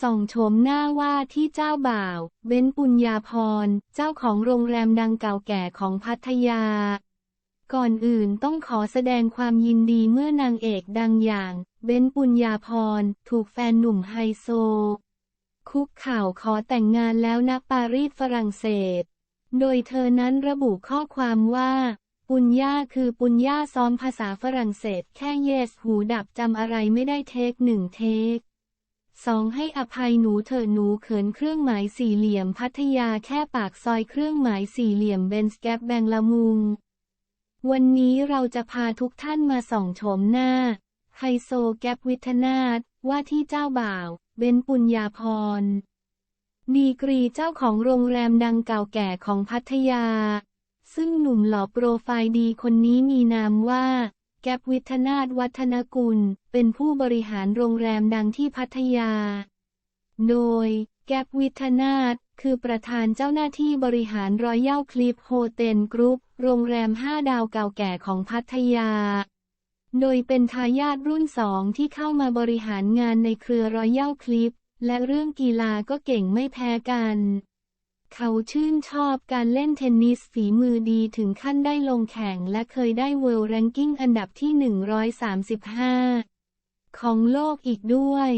ส่องโฉมหน้าว่าที่เจ้าบ่าว เบ้นปุญญาพร เจ้าของโรงแรมดังเก่าแก่ของพัทยา ก่อนอื่นต้องขอแสดงความยินดีเมื่อนางเอกดังอย่าง เบ้นปุญญาพร ถูกแฟนหนุ่มไฮโซ คุกข่าวขอแต่งงานแล้วณปารีสฝรั่งเศส โดยเธอนั้นระบุข้อความว่า ปุญญาคือปุญญาซ้อมภาษาฝรั่งเศส แค่เยส หูดับจำอะไรไม่ได้เทคหนึ่งเทค สองให้อภัยหนูเถอะหนูเขินเครื่องหมายสี่เหลี่ยมพัทยาแค่ปากซอยเครื่องหมายสี่เหลี่ยมเบนสแกปแบงละมุง วันนี้เราจะพาทุกท่านมาส่องโฉมหน้า ไฮโซแกปวิทนาถว่าที่เจ้าบ่าว เบนปุญญาพร ดีกรีเจ้าของโรงแรมดังเก่าแก่ของพัทยา ซึ่งหนุ่มหล่อโปรไฟล์ดีคนนี้มีนามว่า แกปวิทนาถวัฒนกุล เป็นผู้บริหารโรงแรมดังที่พัทยา โดย แกปวิทนาถคือประธานเจ้าหน้าที่บริหารรอยัลคลิปโฮเทลกรุ๊ป โรงแรม 5 ดาวเก่าแก่ของพัทยา โดยเป็นทายาทรุ่นสองที่เข้ามาบริหารงานในเครือรอยัลคลิป และเรื่องกีฬาก็เก่งไม่แพ้กัน เขาชื่นชอบการเล่นเทนนิสฝีมือดีถึงขั้นได้ลงแข่งและเคยได้เวิลด์แรงกิ้งอันดับที่ 135 ของโลกอีกด้วย